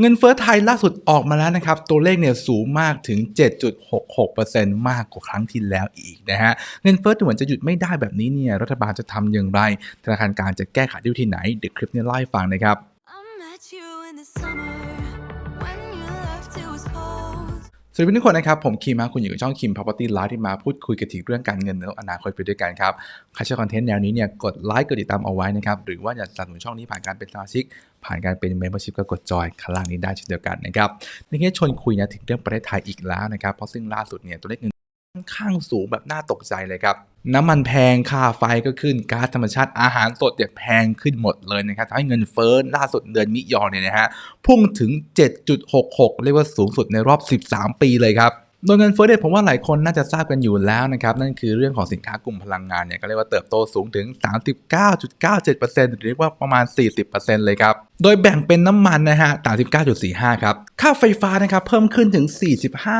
เงินเฟ้อไทยล่าสุดออกมาแล้วนะครับ ตัวเลขเนี่ยสูงมากถึง 7.66%มากกว่าครั้งที่แล้วอีกนะฮะ เงินเฟ้อเหมือนจะหยุดไม่ได้แบบนี้เนี่ย รัฐบาลจะทำอย่างไร ธนาคารกลางจะแก้ไขด้วยที่ไหน เดี๋ยวคลิปนี้ไล่ฟังนะครับ สวัสดีทุกคนนะครับ ผมคิมมาคุณอยู่กับช่องคิม Property Live ที่มาพูดคุยกันถึงเรื่องการเงินในอนาคตไปด้วยกันครับใครชอบคอนเทนต์แนวนี้เนี่ยกดไลค์กดติดตามเอาไว้นะครับ หรือว่าอยากสนับสนุนช่องนี้ผ่านการเป็นสมาชิก ผ่านการเป็น Membership ก็กดจอยข้างล่างนี้ได้เช่นเดียวกันนะครับในที่นี้ชวนคุยนะถึงเรื่องประเทศไทยอีกแล้วนะครับเพราะซึ่งล่าสุดเนี่ยตัวเลขเงิน อนข้างสูงแบบน่าตกใจเลยครับน้ำมันแพงค่าไฟก็ขึ้นก๊าซธรรมชาติอาหารสดเนี่ยแพงขึ้นหมดเลยนะครับทำให้เงินเฟ้อล่าสุดเดือนมิยอเนี่ยนะฮะพุ่งถึง 7.66 เรียกว่าสูงสุดในรอบ 13 ปีเลยครับโดยเงินเฟ้อเนี่ยผมว่าหลายคนน่าจะทราบกันอยู่แล้วนะครับ นั่นคือเรื่องของสินค้ากลุ่มพลังงานเนี่ยก็เรียกว่าเติบโตสูงถึง 39.97%หรือเรียกว่าประมาณ 40%เลยครับโดยแบ่งเป็นน้ำมันนะฮะ 39.45 ครับ ค่าไฟฟ้านะครับ เพิ่มขึ้นถึง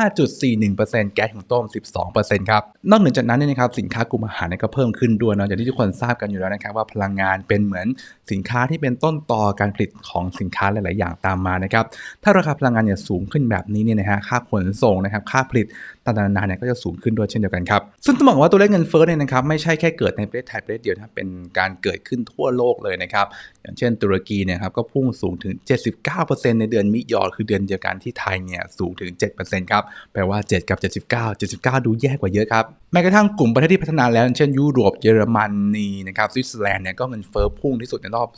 45.41%แก๊สหุงต้ม 12%ครับ นอกเหนือจากนั้นเนี่ยนะครับ สินค้ากลุ่มอาหารเนี่ยก็เพิ่มขึ้นด้วยเนาะ อย่างที่ทุกคนทราบกันอยู่แล้วนะครับ ว่าพลังงานเป็นเหมือนสินค้าที่เป็นต้นต่อการผลิตของสินค้าหลาย ๆ อย่างตามมานะครับ ถ้าราคาพลังงานเนี่ยสูงขึ้นแบบนี้เนี่ยนะฮะ ค่าขนส่งนะครับ ค่าผลิตต่างๆนานาเนี่ยก็จะสูงขึ้นด้วยเช่นเดียวกันครับ ซึ่งต้องบอกว่าตัวเลขเงินเฟ้อเนี่ยนะครับไม่ใช่แค่เกิดในประเทศไทยประเทศเดียวนะเป็นการเกิดขึ้นทั่วโลกเลยนะครับอย่างเช่นตุรกีเนี่ยครับก็พุ่งสูงถึง 79%ในเดือนมิยอคือเดือนเดียวกันที่ไทยเนี่ยสูงถึง 7%ครับ แปลว่า 7 กับ 79 79 ดูแย่กว่าเยอะครับแม้กระทั่งกลุ่มประเทศที่พัฒนาแล้ว เช่นยุโรปเยอรมนีนะครับสวิตเซอร์แลนด์เนี่ยก็เงินเฟ้อพุ่งที่สุดในรอบ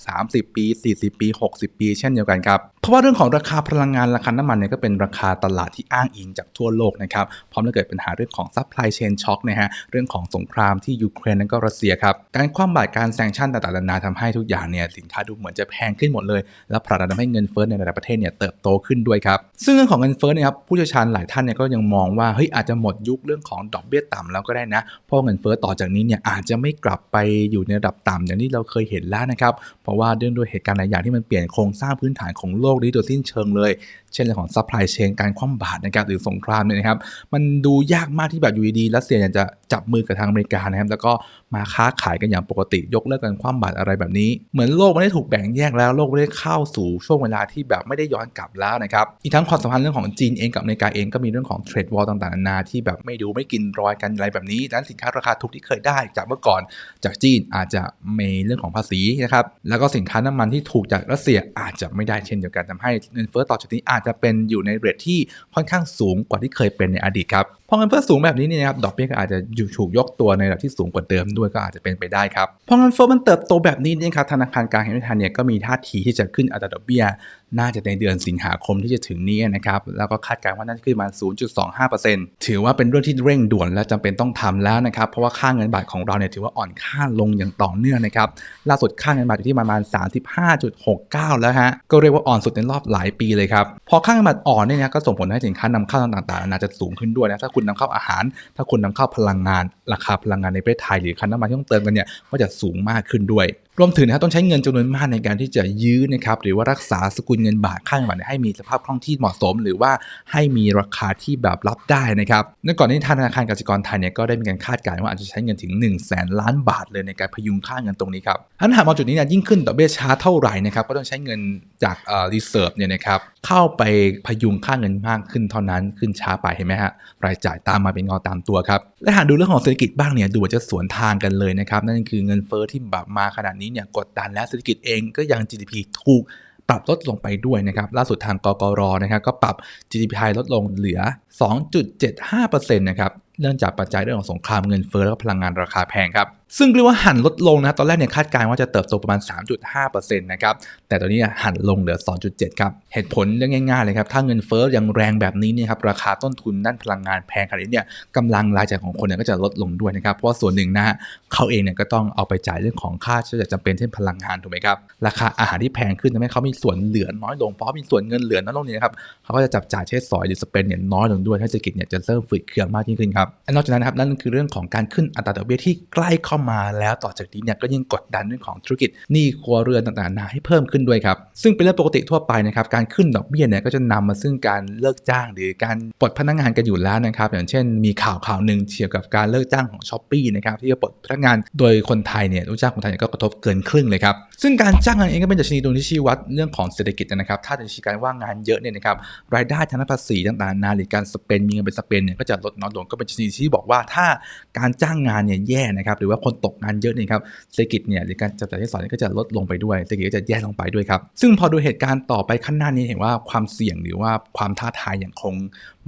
30 ปี 40 ปี 60 ปี เช่นเดียวกันครับ เพราะว่าเรื่องของราคาพลังงานราคาน้ำมันเนี่ยก็เป็นราคาตลาดที่อ้างอิงจากทั่วโลกนะครับพร้อมจะเกิดปัญหาเรื่องของซัพพลายเชนช็อคนะฮะเรื่องของสงครามที่ยูเครนและก็รัสเซียครับการคว่ำบาตรการแซงชั่นต่างๆนานาทำให้ทุกอย่างเนี่ยสินค้าดูเหมือนจะแพงขึ้นหมดเลย และผลักดันทำให้เงินเฟ้อในหลายประเทศเนี่ยเติบโตขึ้นด้วยครับซึ่งเรื่องของเงินเฟ้อเนี่ยครับผู้เชี่ยวชาญหลายท่านเนี่ยก็ยังมองว่าเฮ้ยอาจจะหมดยุคเรื่องของดอกเบี้ยต่ำแล้วก็ได้นะ เพราะเงินเฟ้อต่อจากนี้เนี่ยอาจจะไม่กลับไปอยู่ในระดับต่ำอย่างที่เราเคยเห็นแล้วนะครับ เพราะว่าเรื่องด้วยเหตุการณ์หลายอย่างที่มันเปลี่ยนโครงสร้างพื้นฐานของโลกนี้โดยสิ้นเชิงเลยเช่นเรื่องของซัพพลายเชนการคว่ำบาตรนะครับหรือสงครามเนี่ยนะครับ มันดูยากมากที่แบบอยู่ดีๆรัสเซียจะจับมือกับทางอเมริกานะครับ แล้วก็มาค้าขายกันอย่างปกติยกเลิกการคว่ำบาตรอะไรแบบนี้ เหมือนโลกไม่ได้ถูกแบ่งแยกแล้วโลกไม่ได้เข้าสู่ช่วงเวลาที่แบบไม่ได้ย้อนกลับแล้วนะครับอีกทั้งความสัมพันธ์เรื่องของจีนเองกับอเมริกาเองก็มีเรื่องของเทรดวอลต่างๆนานาที่แบบไม่ดูไม่กินรอยกันอะไรแบบนี้ดังนั้นสินค้าราคาถูกที่เคยได้จากเมื่อก่อนจากจีนอาจจะมีเรื่องของภาษีนะครับแล้วก็สินค้าน้ำมันที่ถูกจากรัสเซียอาจจะไม่ได้เช่นเดียวกันทำให้เงินเฟ้อต่อจากนี้อาจจะเป็นอยู่ในเรทที่ค่อนข้างสูงกว่าที่เคยเป็นในอดีตครับพอเงินเฟ้อสูงแบบนี้เนี่ยครับดอกเบี้ยก็อาจจะอยู่ถูกยกตัวในระดับที่สูงกว่าเดิมด้วยก็อาจจะเป็นไปได้ครับพอเงินเฟ้อมันเติบโตแบบนี้เนี่ยครับธนาคารกลางแห่งประเทศไทยเนี่ยก็มีท่าทีที่จะขึ้นอัตราดอกเบี้ยน่าจะในเดือนสิงหาคมที่จะถึงนี้นะครับ แล้วก็คาดการณ์ว่าน่าจะขึ้นมา 0.25%ถือว่าเป็นเรื่องที่เร่งด่วนและจำเป็นต้องทำแล้วนะครับ เพราะว่าค่าเงินบาทของเราเนี่ยถือว่าอ่อนค่าลงอย่างต่อเนื่องนะครับ ล่าสุดค่าเงินบาทอยู่ที่ประมาณ 35.69 แล้วฮะ ก็เรียกว่าอ่อนสุดในรอบหลายปีเลยครับ พอค่าเงินบาทอ่อนเนี่ยนะก็ส่งผลให้สินค้านำเข้าต่างๆนานาจะสูงขึ้นด้วยนะ ถ้าคุณนำเข้าอาหาร ถ้าคุณนำเข้าพลังงาน ราคาพลังงานในประเทศไทยหรือค่าน้ำมันที่ต้องเติมกันเนี่ยก็จะสูงมากขึ้นด้วย รวมถึงนะครับต้องใช้เงินจำนวนมากในการที่จะยื้อนะครับหรือว่ารักษาสกุลเงินบาทข้าเงินบาทให้มีสภาพคล่องที่เหมาะสม หรือว่าให้มีราคาที่แบบรับได้นะครับในก่อนนี้ธนาคารกสิกรไทยเนี่ยก็ได้มีการคาดการณ์ว่าอาจจะใช้เงินถึง1นึ่งแสนล้านบาทเลยในการพยุงค่าเงินตรงนี้ครับถ้าหากมาจุดนี้เนี่ยยิ่งขึ้นต่อเบี้ยช้าเท่าไหร่นะครับก็ต้องใช้เงิน จากเอ่อ reserve เนี่ยนะครับเข้าไปพยุงค่าเงินมากขึ้นเท่านั้นขึ้นช้าไปเห็นไหมฮะรายจ่ายตามมาเป็นงาตามตัวครับและหากดูเรื่องของเศรษฐกิจบ้างเนี่ยดูว่าจะสวนทางกันเลยนะครับนั่นคือเงินเฟ้อที่แบบมาขนาดนี้เนี่ยกดดันและเศรษฐกิจเองก็ยัง GDP ถูกปรับลดลงไปด้วยนะครับล่าสุดทางกกรนะครับก็ปรับ GDP ไทยลดลงเหลือ 2.75%นะครับเนื่องจากปัจจัยเรื่องของสงครามเงินเฟ้อและพลังงานราคาแพงครับ ซึ่งเรียกว่าหันลดลงนะตอนแรกเนี่ยคาดการณ์ว่าจะเติบโตประมาณ 3.5%นะครับแต่ตอนนี้หันลงเหลือ 2.7 ครับ เหตุผลเรื่องง่ายๆเลยครับ ถ้าเงินเฟ้อยังแรงแบบนี้เนี่ยครับราคาต้นทุนด้านพลังงานแพงขนาดนี้เนี่ยกำลังรายจ่ายของคนเนี่ยก็จะลดลงด้วยนะครับ เพราะว่าส่วนหนึ่งนะฮะเขาเองเนี่ยก็ต้องเอาไปจ่ายเรื่องของค่าใช้จ่ายจำเป็นเช่นพลังงานถูกไหมครับราคาอาหารที่แพงขึ้นทำให้เขามีส่วนเหลือน้อยลงเพราะมีส่วนเงินเหลือน้อยลงเนี่ยนะครับเขาก็จะจับจ่ายใช้สอยหรือสเปนเนี่ยน้อยลงด้วยถ้าเศรษฐกิจเนี่ยจะเริ่มฝืดเคืองมากยิ่งขึ้นครับและนอกจากนั้นนะครับนั่นคือเรื่องของการขึ้นอัตราดอกเบี้ยที่ใกล้เข้ามาแล้วต่อจากนี้เนี่ยก็ยิ่งกดดันเรื่องของธุรกิจหนี้ครัวเรือนต่างๆนานาให้เพิ่มขึ้นด้วยครับ ซึ่งเป็นเรื่องปกติทั่วไปนะครับการขึ้นดอกเบี้ยเนี่ยก็จะนำมาซึ่งการเลิกจ้างหรือการปลดพนักงานกันอยู่แล้วนะครับอย่างเช่น มีข่าวข่าวหนึ่งเกี่ยวกับการเลิกจ้างของช้อปปี้นะครับที่จะปลดพนักงานโดยคนไทยเนี่ยลูกจ้างคนไทยก็กระทบเกินครึ่งเลยครับซึ่งการจ้างงานเองก็เป็นดัชนีตรงที่ชี้วัดเรื่องของเศรษฐกิจนะครับถ้าดัชนีการว่างงานเยอะเนี่ยนะครับรายได้ทางภาษีต่างๆนานาหรือการสเปนมีเงินเป็นสเปนเนี่ยก็จะลดน้อยลงก็เป็นดัชนีที่บอกว่าถ้าการจ้างงานเนี่ยแย่นะครับหรือว่าคนตกงานเยอะนี่ครับเศรษฐกิจเนี่ยหรือการจับจ่ายใช้สอยเนี่ยก็จะลดลงไปด้วยเศรษฐกิจก็จะแย่ลงไปด้วยครับซึ่งพอดูเหตุการณ์ต่อไปข้างหน้านี้เห็นว่าความเสี่ยงหรือว่าความท้าทายอย่างคง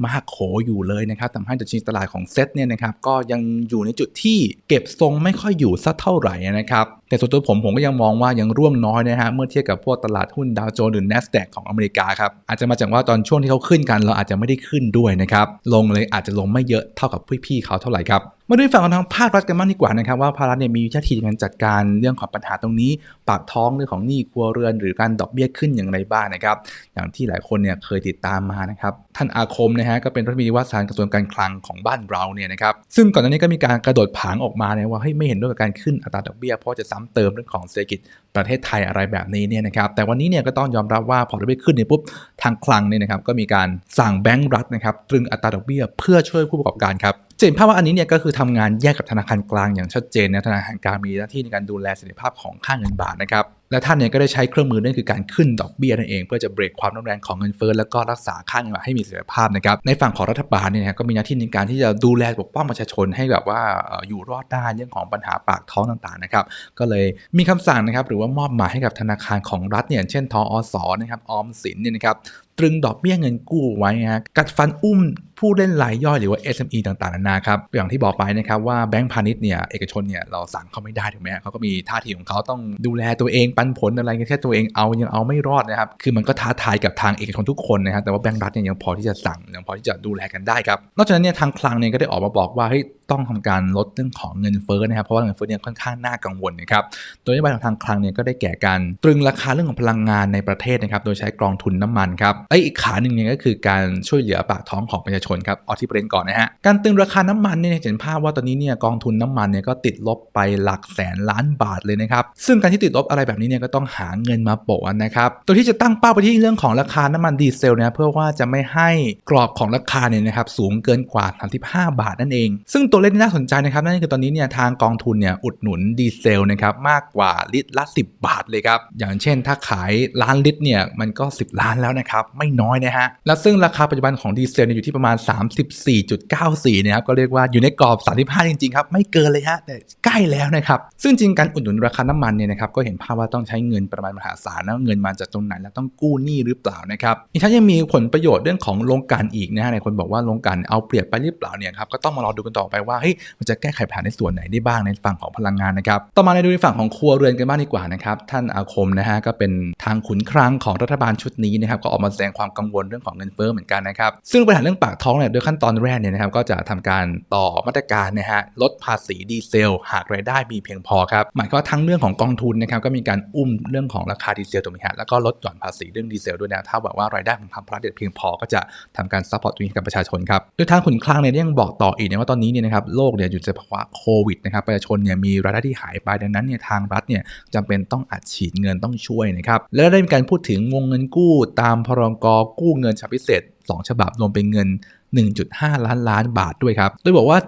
มากโขอยู่เลยนะครับทำให้ดัชนีตลาดของเซ็ตเนี่ยนะครับก็ยังอยู่ในจุดที่เก็บทรงไม่ค่อยอยู่สักเท่าไหร่นะครับแต่ส่วนตัวผมผมก็ยังมองว่ายังร่วงน้อยนะฮะเมื่อเทียบกับพวกตลาดหุ้นดาวโจนส์หรือ NASDAQ ของอเมริกาครับอาจจะมาจากว่าตอนช่วงที่เขาขึ้นกัน เราอาจจะไม่ได้ขึ้นด้วยนะครับลงเลยอาจจะลงไม่เยอะเท่ากับพี่ๆเขาเท่าไหร่ครับมาดูฝั่งของทางภาครัฐกันบ้างดีกว่านะครับว่าภาครัฐเนี่ยมีวิธีในการจัดการเรื่องของปัญหาตรงนี้ ปากท้องเรื่องของหนี้ครัวเรือน หรือการดอกเบี้ยขึ้นอย่างไรบ้างนะครับ อย่างที่หลายคนเนี่ยเคยติดตามมานะครับท่านอาคมนะฮะก็เป็นรัฐมนตรีว่าการกระทรวงการคลังของบ้านเราเนี่ยนะครับซึ่งก่อนหน้านี้ก็มีการกระโดดผางออกมาเนี่ยว่าเฮ้ยไม่เห็นด้วยกับการขึ้นอัตราดอกเบี้ยเพราะจะซ้ำเติมเรื่องของเศรษฐกิจประเทศไทยอะไรแบบนี้เนี่ยนะครับแต่วันนี้เนี่ยก็ต้องยอมรับว่าพอดอกเบี้ยขึ้นเนี่ยปุ๊บทางคลังเนี่ยนะครับก็มีการสั่งแบงก์รัฐนะครับตรึงอัตราดอกเบี้ยเพื่อช่วยผู้ประกอบการครับจะเห็นภาพว่าอันนี้เนี่ยก็คือทำงานแยกกับธนาคารกลางอย่างชัดเจนนะธนาคารกลางมีหน้าที่ในการดูแลเสถียรภาพของค่าเงินบาทนะครับ และท่านเนี่ยก็ได้ใช้เครื่องมือนั่นคือการขึ้นดอกเบี้ยนั่นเองเพื่อจะเบรกความรุนแรงของเงินเฟ้อแล้วก็รักษาค่าเงินบาทให้มีเสถียรภาพนะครับในฝั่งของรัฐบาลเนี่ยนะก็มีหน้าที่ในการที่จะดูแลปกป้องประชาชนให้แบบว่าอยู่รอดได้เรื่องของปัญหาปากท้องต่างๆนะครับก็เลยมีคำสั่งนะครับหรือว่ามอบหมายให้กับธนาคารของรัฐเนี่ยเช่นทอสนะครับออมสินเนี่ยนะครับตรึงดอกเบี้ยเงินกู้ไว้นะกัดฟันอุ้มผู้เล่นรายย่อยหรือว่า SME ต่างๆนานาครับอย่างที่บอกไปนะครับว่าแบงก์พาณิชย์เนี่ยเอกชนเนี่ยเราสั่งเขาไม่ได้ถูกไหมเขาก็มีท่าทีของเขาต้องดูแลตัวเองปันผลอะไรกันแค่ตัวเองเอายังเอาไม่รอดนะครับคือมันก็ท้าทายกับทางเอกชนทุกคนนะครับแต่ว่าแบงก์รัฐเนี่ยยังพอที่จะสั่งยังพอที่จะดูแลกันได้ครับนอกจากนั้นเนี่ยทางคลังเนี่ยก็ได้ออกมาบอกว่าเฮ้ย ต้องทำการลดเรื่องของเงินเฟ้อนะครับเพราะว่าเงินเฟ้อเนี่ยค่อนข้างน่ากังวลนะครับโดยนโยบายของทางคลังเนี่ยก็ได้แก่การตรึงราคาเรื่องของพลังงานในประเทศนะครับโดยใช้กองทุนน้ำมันครับและอีกขาหนึ่งเนี่ยก็คือการช่วยเหลือปากท้องของประชาชนครับเอาที่ประเด็นก่อนนะฮะการตรึงราคาน้ำมันเนี่ยเห็นภาพว่าตอนนี้เนี่ยกองทุนน้ำมันเนี่ยก็ติดลบไปหลักแสนล้านบาทเลยนะครับซึ่งการที่ติดลบอะไรแบบนี้เนี่ยก็ต้องหาเงินมาโปะนะครับตัวที่จะตั้งเป้าไปที่เรื่องของราคาน้ำมันดีเซลนะเพื่อว่าจะไม่ให้กรอบของราคาเนี่ยนะครับสูงเกินกว่า 35 บาทนั่นเอง ซึ่งตัวเลขที่น่าสนใจนะครับนั่นคือตอนนี้เนี่ยทางกองทุนเนี่ยอุดหนุนดีเซลนะครับมากกว่าลิตรละ 10 บาทเลยครับ อย่างเช่นถ้าขายล้านลิตรเนี่ยมันก็ 10 ล้านแล้วนะครับ ไม่น้อยนะฮะ และซึ่งราคาปัจจุบันของดีเซลเนี่ยอยู่ที่ประมาณ 34.94นะครับก็เรียกว่าอยู่ในกรอบ 35 จริงๆครับไม่เกินเลยฮะแต่ใกล้แล้วนะครับ ซึ่งจริงการอุดหนุนราคาน้ำมันเนี่ยนะครับก็เห็นภาพว่าต้องใช้เงินประมาณมหาศาลแล้วเงินมาจากตรงไหนแล้วต้องกู้หนี้หรือเปล่านะครับอีกทั้งยังมีผลประโยชน์เรื่องของโรงกลั่นอีกนะฮะหลายคนบอกว่าโรงกลั่นเอาเปรียบไปหรือเปล่าเนี่ยครับก็ต้องมารอดูกันต่อไปว่าเฮ้ยมันจะแก้ไขปัญหาในส่วนไหนได้บ้างในฝั่งของพลังงานนะครับต่อมาในดูในฝั่งของครัวเรือนกันบ้างดีกว่านะครับท่านอาคมนะฮะก็เป็นทางขุนคลังของรัฐบาลชุดนี้นะครับก็ออกมาแสดงความกังวลเรื่องของเงินเฟ้อเหมือนกันนะครับซึ่งปัญหาเรื่องปากท้องเนี่ยโดยขั้นตอนแรกเนี่ยนะครับก็จะทำการต่อมาตรการนะฮะลดภาษีดีเซล หากรายได้มีเพียงพอครับหมายความว่าทั้งเรื่องของกองทุนนะครับก็มีการอุ้มเรื่องของราคาดีเซลถูกไหมฮะแล้วก็ลดหย่อนภาษีเรื่องดีเซลด้วยนะถ้าแบบว่ารายได้ของทางพาณิชย์เพียงพอก็จะทำการซัพพอร์ตตรงนี้กับประชาชนครับโดยทางขุนคลังเนี่ยยังบอกต่ออีกนะว่าตอนนี้เนี่ยนะครับโลกเนี่ยอยู่ในภาวะโควิดนะครับประชาชนเนี่ยมีรายได้ที่หายไปดังนั้นเนี่ยทางรัฐเนี่ยจำเป็นต้องอัดฉีดเงินต้องช่วยนะครับและได้มีการพูดถึงวงเงินกู้ตามพรกกู้เงินฉบับพิเศษ 2 ฉบับรวมเป็นเงิน 1.5 ล้านล้านบาทด้วยครับโดยบอกว่า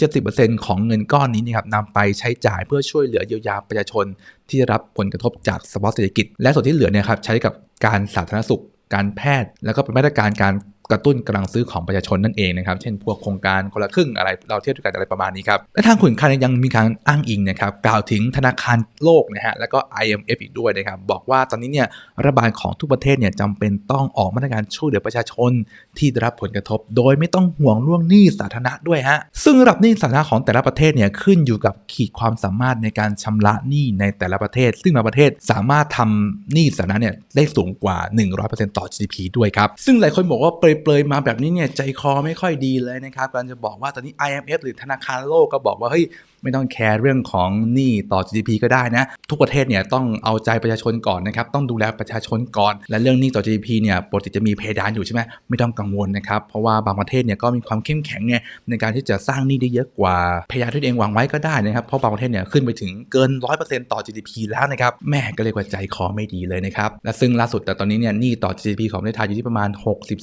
60-70%ของเงินก้อนนี้นะครับนำไปใช้จ่ายเพื่อช่วยเหลือเยียวยาประชาชน ที่รับผลกระทบจากสภาวะเศรษฐกิจ และส่วนที่เหลือเนี่ยครับใช้กับการสาธารณสุข การแพทย์ แล้วก็เป็นมาตรการการ กระตุ้นกำลังซื้อของประชาชนนั่นเองนะครับ เช่นพวกโครงการคนละครึ่งอะไรเราเทียบด้วยกันอะไรประมาณนี้ครับ และทางขุนคลังยังมีการอ้างอิงนะครับ กล่าวถึงธนาคารโลกนะฮะ แล้วก็ IMF อีกด้วยนะครับ บอกว่าตอนนี้เนี่ยรัฐบาลของทุกประเทศเนี่ยจำเป็นต้องออกมาตรการช่วยเหลือประชาชนที่ได้รับผลกระทบ โดยไม่ต้องห่วงเรื่องหนี้สาธารณะด้วยฮะ ซึ่งระดับหนี้สาธารณะของแต่ละประเทศเนี่ยขึ้นอยู่กับขีดความสามารถในการชำระหนี้ในแต่ละประเทศ ซึ่งบางประเทศสามารถทำหนี้สาธารณะเนี่ยได้สูงกว่า 100%ต่อ GDP ด้วยครับ ซึ่งหลายคนบอกว่าเปรยมาแบบนี้เนี่ยใจคอไม่ค่อยดีเลยนะครับการจะบอกว่าตอนนี้ IMF หรือธนาคารโลกก็บอกว่าเฮ้ย ไม่ต้องแคร์เรื่องของหนี้ต่อ GDP ก็ได้นะ ทุกประเทศเนี่ยต้องเอาใจประชาชนก่อนนะครับ ต้องดูแลประชาชนก่อน และเรื่องหนี้ต่อ GDP เนี่ยปกติจะมีเพดานอยู่ใช่ไหมไม่ต้องกังวลนะครับ เพราะว่าบางประเทศเนี่ยก็มีความเข้มแข็งเนี่ยในการที่จะสร้างหนี้ได้เยอะกว่าเพดานที่เองวางไว้ก็ได้นะครับ เพราะบางประเทศเนี่ยขึ้นไปถึงเกิน 100%ต่อ GDP แล้วนะครับ แม่ก็เรียกว่าใจคอไม่ดีเลยนะครับ และซึ่งล่าสุดแต่ตอนนี้เนี่ยหนี้ต่อ GDP ของประเทศไทยอยู่ที่ประมาณ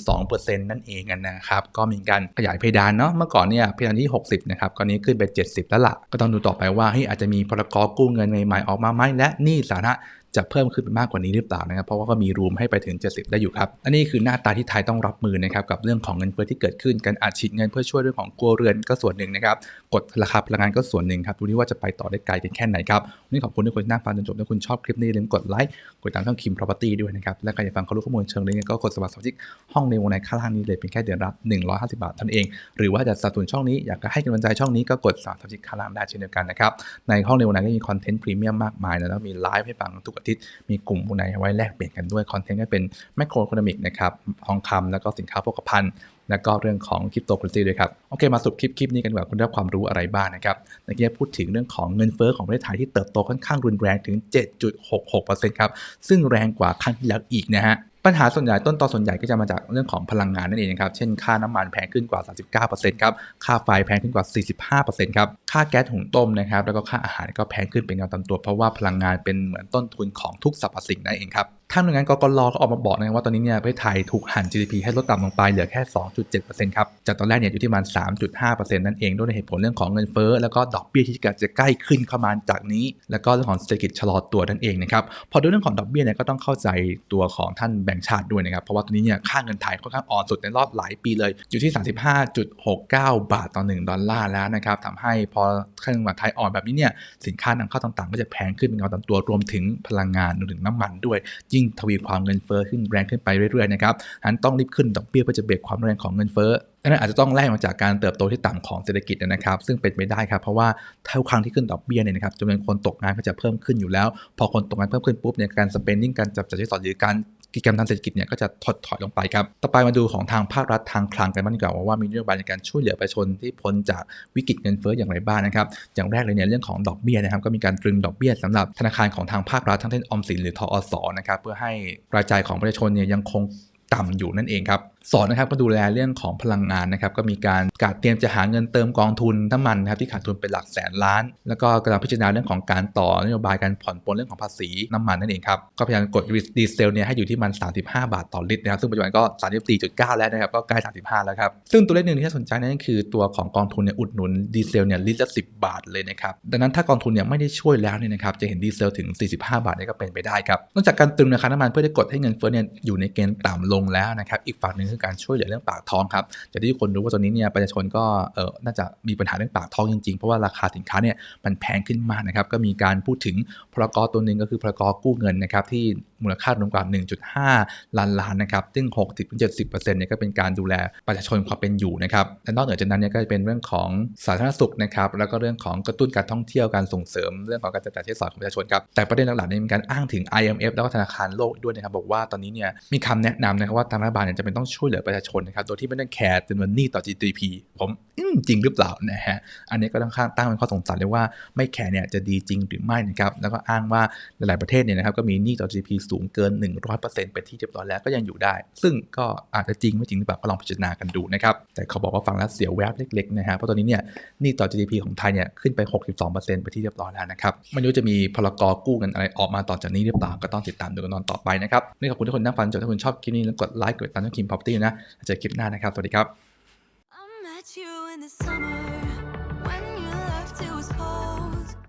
62%นั่นเองนะครับ ก็มีการขยายเพดานเนาะ เมื่อก่อนเนี่ยเพดานที่ 60 นะครับก็นี้ขึ้นไป 70 แล้วล่ะก็ต้องดูต่อไปว่าเฮ้ยอาจจะมีพรกกู้เงินใหม่ๆออกมาไหมและนี่สาระ จะเพิ่มขึ้นมากกว่านี้หรือเปล่านะครับ เพราะว่าก็มีรูมให้ไปถึง 70 ได้อยู่ครับ อันนี้คือหน้าตาที่ไทยต้องรับมือนะครับกับเรื่องของเงินเฟ้อที่เกิดขึ้น การอัดฉีดเงินเพื่อช่วยเรื่องของครัวเรือนก็ส่วนหนึ่งนะครับ กดราคาพลังงานก็ส่วนหนึ่งครับ ดูที่ว่าจะไปต่อได้ไกลกันแค่ไหนครับวันนี้ขอบคุณทุกคนที่นั่งฟังจนจบถ้าคุณชอบคลิปนี้อย่าลืมกดไลค์ กดตามช่องคิม property ด้วยนะครับ และใครอยากฟังข้อรู้ข้อมูลเชิงลึกก็กดสมัครสมาชิกห้องในวงในข้างล่างนี้เลยเป็นแค่เดือนละ150 บาทเท่านั้นเอง หรือว่าจะสนับสนุนช่องนี้อยากจะให้กำลังใจช่องนี้ก็กดสมัครสมาชิกข้างล่างได้เช่นเดียวกันนะครับ ในห้องในวงในก็มีคอนเทนต์พรีเมียมมากมายนะแล้วมีไลฟ์ให้ฟังทุกอาทิตย์มีกลุ่มวงในไว้แลกเปลี่ยนกันด้วยคอนเทนต์ก็เป็นแมคโคร e c o นมิกนะครับทองคำแล้วก็สินค้าโภคภัณฑ์แล้วก็เรื่องของคริปโตเคอเรนซีด้วยครับ โอเค มาสุดคลิปคลิปนี้กันว่าคุณได้ความรู้อะไรบ้างนะครับเมื่อกี้พูดถึงเรื่องของเงินเฟ้อของประเทศไทยที่เติบโตค่อนข้างรุนแรงถึง 7.66%ครับ ซึ่งแรงกว่าครั้งที่แล้วอีกนะฮะ ปัญหาส่วนใหญ่ต้นตอส่วนใหญ่ก็จะมาจากเรื่องของพลังงานนั่นเองนะครับ เช่นค่าน้ำมันแพงขึ้นกว่า 39%ครับ ค่าไฟแพงขึ้นกว่า 45%ครับ ค่าแก๊สหุงต้มนะครับ แล้วก็ค่าอาหารก็แพงขึ้นเป็นเงาตามตัว เพราะว่าพลังงานเป็นเหมือนต้นทุนของทุกสรรพสิ่งนั่นเองครับ ทางหน่วยงานกกรก็ออกมาบอกนะครับว่าตอนนี้เนี่ยประเทศไทยถูกหั่น GDP ให้ลดต่ำลงไปเหลือแค่ 2.7%ครับ จากตอนแรกเนี่ยอยู่ที่ประมาณ 3.5%นั่นเองด้วยเหตุผลเรื่องของเงินเฟ้อแล้วก็ดอกเบี้ยที่จะใกล้ขึ้นเข้ามาจากนี้ แล้วก็เรื่องของเศรษฐกิจชะลอตัวนั่นเองนะครับ พอดูเรื่องของดอกเบี้ยเนี่ยก็ต้องเข้าใจตัวของท่านแบงก์ชาติด้วยนะครับ เพราะว่าตอนนี้เนี่ยค่าเงินไทยค่อนข้างอ่อนสุดในรอบหลายปีเลย อยู่ที่ 35.69 บาทต่อ 1 ดอลลาร์แล้วนะครับทำให้พอค่าเงินบาทไทยอ่อนแบบนี้เนี่ยสินค้านำเข้าต่างๆ ก็จะแพงขึ้นเป็นเงาตามตัวรวมถึงพลังงานรวมถึงน้ำมันด้วยยงทวีความเงินเฟ้อขึ้นแรงขึ้นไปเรื่อยๆนะครับฉะนั้นต้องรีบขึ้นดอกเบี้ยเพื่อจะเบรกความแรงของเงินเฟ้อนั้นอาจจะต้องแลกมาจากการเติบโตที่ต่ำของเศรษฐกิจนะครับ ซึ่งเป็นไปได้ครับเพราะว่าเท่าครั้งที่ขึ้นดอกเบี้ยเนี่ยนะครับจำนวนคนตกงานก็จะเพิ่มขึ้นอยู่แล้ว พอคนตกงานเพิ่มขึ้นปุ๊บเนี่ยการ spending การจับจ่ายใช้สอยหรือการ กิจกรรมทางเศรษฐกิจเนี่ยก็จะถดถอยลงไปครับ ต่อไปมาดูของทางภาครัฐทางคลังกันบ้างดีกว่าว่ามีนโยบายในการช่วยเหลือประชาชนที่พ้นจากวิกฤตเงินเฟ้ออย่างไรบ้างนะครับ อย่างแรกเลยเนี่ยเรื่องของดอกเบี้ยนะครับก็มีการตรึงดอกเบี้ยสำหรับธนาคารของทางภาครัฐทั้งเช่นออมสินหรือทอสนะครับเพื่อให้รายจ่ายของประชาชนเนี่ยยังคงต่ำอยู่นั่นเองครับ สอนนะครับก็ดูแลเรื่องของพลังงานนะครับก็มีการการเตรียมจะหาเงินเติมกองทุนน้ำมันนะครับที่ขาดทุนเป็นหลักแสนล้าน แล้วก็กำลังพิจารณาเรื่องของการต่อนโยบายการผ่อนปลนเรื่องของภาษีน้ำมันนั่นเองครับก็พยายามกดดีเซลเนี่ยให้อยู่ที่มัน 35 บาทต่อลิตรนะครับซึ่งปัจจุบันก็ 34.9 แล้วนะครับก็ใกล้ 35 แล้วครับซึ่งตัวเลขหนึ่งที่น่าสนใจนั่นก็คือตัวของกองทุนเนี่ยอุดหนุนดีเซลเนี่ยลิตรละ10 บาทเลยนะครับดังนั้นถ้ากองทุนเนี่ยไม่ได้ช่วยแล้วเนี่ยนะครับจะเห็นดีเซลถึง 45 บาทนี่ก็เป็นไปได้ครับนอกจากการตึงราคาน้ำมันเพื่อจะกดให้เงินเฟ้อเนี่ยอยู่ในเกณฑ์ต่ำลงแล้วนะครับอีกฝั่งหนึ่งคือการช่วยเหลือเรื่องปากท้องครับอย่างที่คนรู้ว่าตอนนี้เนี่ยประชาชนก็เออน่าจะมีปัญหาเรื่องปากท้องจริงๆ เพราะว่าราคาสินค้าเนี่ยมันแพงขึ้นมากนะครับก็มีการพูดถึงพรกตัวหนึ่งก็คือพรกกู้เงินนะครับที่มูลค่ารวมกว่า 1.5 ล้านล้านนะครับซึ่ง 60-70%เนี่ยก็เป็นการดูแลประชาชนความเป็นอยู่นะครับและนอกเหนือจากนั้นเนี่ยก็จะเป็นเรื่องของสาธารณสุขนะครับแล้วก็เรื่องของกระตุ้นการท่องเที่ยวการส่งเสริมเรื่องของการจับจ่ายใช้สอยของประชาชนครับแต่ประเด็นหลักๆเนี่ยมีการอ้างถึง IMF แล้วก็ธนาคารโลกด้วยนะครับบอกว่าตอนนี้เนี่ยมีคำแนะนำนะครับว่าทางรัฐบาลเนี่ยจะเป็นต้องช่วยเหลือประชาชนนะครับโดยที่ไม่ต้องแคร์จำนวนหนี้ต่อ GDP ผมจริงหรือเปล่านะฮะอันนี้ก็ต้องข้างตั้งเป็นข้อสงสัยเลยว่าไม่แคร์เนี่ยจะดีจริงหรือไม่นะครับแล้วก็อ้างว่าหลายๆประเทศเนี่ยนะครับก็มีหนี้ต่อ GDP สูงเกิน 100%เป็นที่เรียบร้อยแล้วก็ยังอยู่ได้ ซึ่งก็อาจจะจริงไม่จริงหรือเปล่าก็ลองพิจารณากันดูนะครับแต่เขาบอกว่าฟังแล้วเสียวแวบเล็กๆนะฮะเพราะตอนนี้เนี่ยหนี้ต่อ GDP ของไทยเนี่ยขึ้นไป 62%ไปที่เรียบร้อยแล้วนะครับไม่รู้จะมีพลกรกู้เงินอะไรออกมาต่อจากนี้หรือเปล่าก็ต้องติดตามดูกันตอนต่อไปนะครับนี่ขอบคุณทุกคนที่นั่งฟังจนถ้าคุณชอบคลิปนี้แล้วกดไลค์กดติดตามช่องคิมพอปตี้นะเจอคลิปหน้านะครับสวัสดีครับ